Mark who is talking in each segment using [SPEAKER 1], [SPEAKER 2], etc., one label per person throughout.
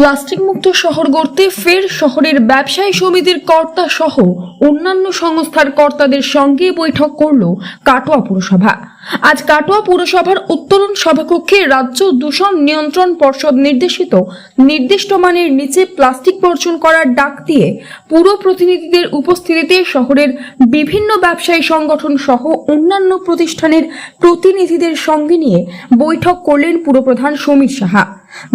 [SPEAKER 1] Plastic মুক্ত শহর গড়তে ফের শহরের ব্যবসায়ী সমিতির কর্তা সহ অন্যান্য সংস্থার কর্তাদের সঙ্গে বৈঠক করল কাটোয়া পুরসভা। আজ কাটোয়া পুরসভার উত্তরণ সভাকক্ষে রাজ্য দূষণ নিয়ন্ত্রণ পর্ষদ নির্দেশিত নির্দিষ্ট মানের নিচে প্লাস্টিক বর্জন করার ডাক দিয়ে পুর প্রতিনিধিদের উপস্থিতিতে শহরের বিভিন্ন ব্যবসায়ী সংগঠন সহ অন্যান্য প্রতিষ্ঠানের প্রতিনিধিদের সঙ্গে নিয়ে বৈঠক করলেন পুরপ্রধান সমীর সাহা।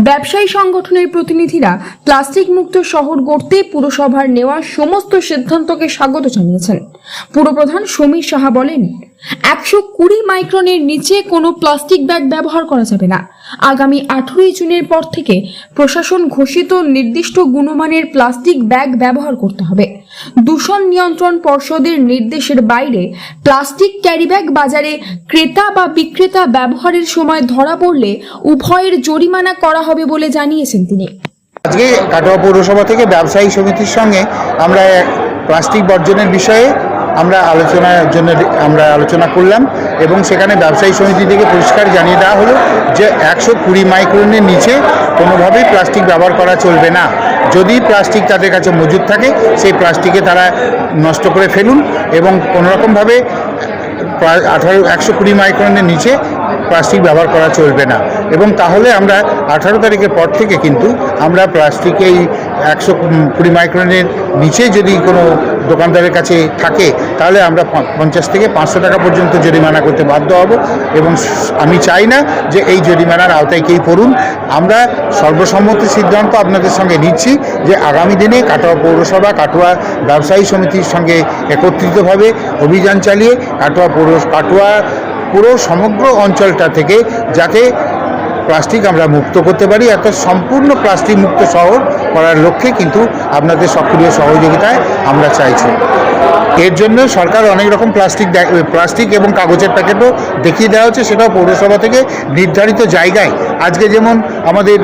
[SPEAKER 1] ব্যবসায়ী সংগঠনের প্রতিনিধিরা প্লাস্টিক মুক্ত শহর গড়তে পুরসভার নেওয়া সমস্ত সিদ্ধান্তকে স্বাগত জানিয়েছেন। পুরপ্রধান সমীর সাহা বলেন, একশো কুড়ি মাইক্রনের নিচে কোনো প্লাস্টিক ব্যাগ ব্যবহার করা যাবে না। আগামী আঠেরোই জুনের পর থেকে প্রশাসন ঘোষিত নির্দিষ্ট গুণমানের প্লাস্টিক ব্যাগ ব্যবহার করতে হবে। দূষণ নিয়ন্ত্রণ পর্ষদের নির্দেশের বাইরে প্লাস্টিক ক্যারিব্যাগ বাজারে ক্রেতা বা বিক্রেতা ব্যবহারের সময় ধরা পড়লে উভয়ের জরিমানা করা হবে বলে জানিয়েছেন তিনি।
[SPEAKER 2] আজকে কাটোয়া পৌরসভা থেকে ব্যবসায়ী সমিতির সঙ্গে আমরা প্লাস্টিক বর্জনের বিষয়ে আমরা আলোচনার জন্য আমরা আলোচনা করলাম এবং সেখানে ব্যবসায়ী সমিতি থেকে পরিষ্কার জানিয়ে দেওয়া হলো যে একশো কুড়ি মাইক্রনের নিচে কোনোভাবেই প্লাস্টিক ব্যবহার করা চলবে না। যদি প্লাস্টিক তাদের কাছে মজুদ থাকে, সেই প্লাস্টিকে তারা নষ্ট করে ফেলুন এবং কোনোরকমভাবে আঠারো, একশো কুড়ি মাইক্রনের নিচে প্লাস্টিক ব্যবহার করা চলবে না। এবং তাহলে আমরা আঠারো তারিখের পর থেকে কিন্তু আমরা প্লাস্টিক এই একশো কুড়ি মাইক্রনের নিচে যদি কোনো দোকানদারের কাছে থাকে, তাহলে আমরা পঞ্চাশ থেকে পাঁচশো টাকা পর্যন্ত জরিমানা করতে বাধ্য হব। এবং আমি চাই না যে এই জরিমানার আওতায় কেই পড়ুন। আমরা সর্বসম্মতি সিদ্ধান্ত আপনাদের সঙ্গে নিচ্ছি যে আগামী দিনে কাটোয়া পৌরসভা, কাটোয়া ব্যবসায়ী সমিতির সঙ্গে একত্রিতভাবে অভিযান চালিয়ে কাটোয়া পৌর, কাটোয়া পুরো সমগ্র অঞ্চলটা থেকে যাতে প্লাস্টিক আমরা মুক্ত করতে পারি এত সম্পূর্ণ প্লাস্টিক মুক্ত শহর করার লক্ষ্যে কিন্তু আপনাদের সক্রিয় সহযোগিতায় আমরা চাইছি। এর জন্য সরকার অনেক রকম প্লাস্টিক প্লাস্টিক এবং কাগজের প্যাকেটও দেখিয়ে দেওয়া হচ্ছে। সেটাও পৌরসভা থেকে নির্ধারিত জায়গায়। আজকে যেমন আমাদের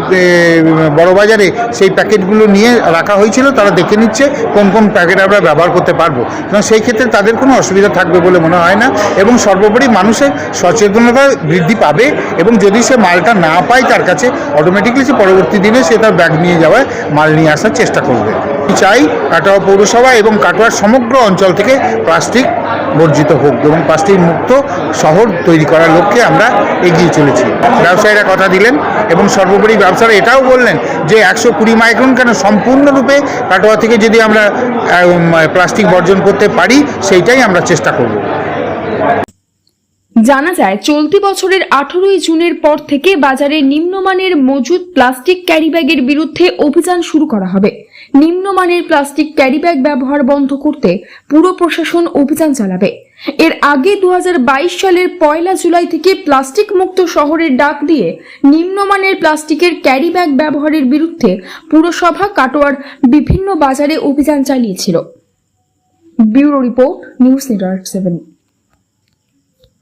[SPEAKER 2] বড়বাজারে সেই প্যাকেটগুলো নিয়ে রাখা হয়েছিল, তারা দেখে নিচ্ছে কোন কোন প্যাকেট আমরা ব্যবহার করতে পারব। এবং সেই ক্ষেত্রে তাদের কোনো অসুবিধা থাকবে বলে মনে হয় না। এবং সর্বোপরি মানুষের সচেতনতা বৃদ্ধি পাবে এবং যদি সে মালটা না পায় তার কাছে অটোমেটিকলি সে পরবর্তী দিনে সে তার ব্যাগ নিয়ে যাওয়ায় মাল নিয়ে আসার চেষ্টা করবে। চাই কাটোয়া পৌরসভা এবং কাটোয়ার সমগ্র অঞ্চল থেকে প্লাস্টিক বর্জিত হোক এবং প্লাস্টিক মুক্ত শহর তৈরি করার লক্ষ্যে আমরা এগিয়ে চলেছি। ব্যবসায়ীরা কথা দিলেন এবং সর্বোপরি ব্যবসায়ীরা এটাও বললেন যে একশো কুড়ি মাইক্রন কেন সম্পূর্ণরূপে কাটোয়া থেকে যদি আমরা প্লাস্টিক বর্জন করতে পারি, সেইটাই আমরা চেষ্টা করব।
[SPEAKER 1] জানা যায়, চলতি বছরের আঠারোই জুনের পর থেকে বাজারে নিম্নমানের মজুদ প্লাস্টিক ক্যারিব্যাগের বিরুদ্ধে অভিযান শুরু করা হবে। নিম্নমানের প্লাস্টিক ক্যারিব্যাগ ব্যবহার বন্ধ করতে পুরো প্রশাসন অভিযান চালাবে। এর আগে দু হাজার বাইশ সালের পয়লা জুলাই থেকে প্লাস্টিক মুক্ত শহরের ডাক দিয়ে নিম্নমানের প্লাস্টিকের ক্যারিব্যাগ ব্যবহারের বিরুদ্ধে পুরসভা, কাটোয়ার বিভিন্ন বাজারে অভিযান চালিয়েছিল। Bureau report, news network seven.